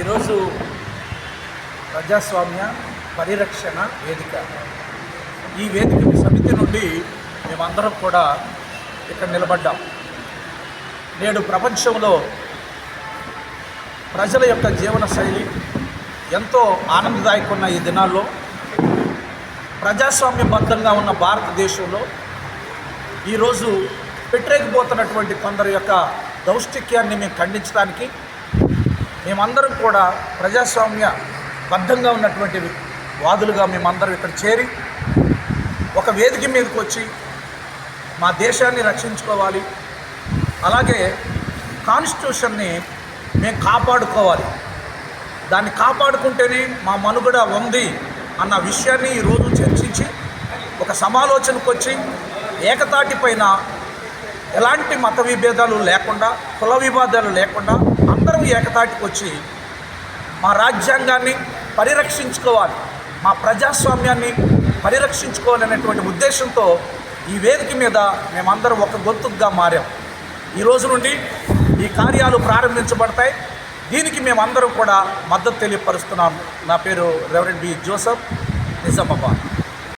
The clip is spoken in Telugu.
ఈరోజు ప్రజాస్వామ్య పరిరక్షణ వేదిక. ఈ వేదిక సమితి నుండి మేమందరం కూడా ఇక్కడ నిలబడ్డాం. నేడు ప్రపంచంలో ప్రజల యొక్క జీవన శైలి ఎంతో ఆనందదాయకమైన ఈ దినాల్లో ప్రజాస్వామ్యబద్ధంగా ఉన్న భారతదేశంలో ఈరోజు పెట్టరేకపోతున్నటువంటి కొందరు యొక్క దౌష్టిక్యాన్ని మేము ఖండించడానికి మేమందరం కూడా ప్రజాస్వామ్య బద్ధంగా ఉన్నటువంటి వాదులుగా మేమందరం ఇక్కడ చేరి ఒక వేదిక మీదకి వచ్చి మా దేశాన్ని రక్షించుకోవాలి. అలాగే కాన్స్టిట్యూషన్ని మేము కాపాడుకోవాలి. దాన్ని కాపాడుకుంటేనే మా మనుగడ ఉంది అన్న విషయాన్ని ఈరోజు చర్చించి ఒక సమాలోచనకు వచ్చి ఏకతాటి పైన ఎలాంటి మత విభేదాలు లేకుండా కుల వివాదాలు లేకుండా అందరం ఏకతాటికి వచ్చి మా రాజ్యాంగాన్ని పరిరక్షించుకోవాలి మా ప్రజాస్వామ్యాన్ని పరిరక్షించుకోవాలనేటువంటి ఉద్దేశంతో ఈ వేదిక మీద మేమందరం ఒక గొంతుగా మారాం. ఈ రోజు నుండి ఈ కార్యాలు ప్రారంభించబడతాయి. దీనికి మేమందరం కూడా మద్దతు తెలియపరుస్తున్నాం. నా పేరు రెవరెండ్ బి జోసఫ్. నిజామాబాద్.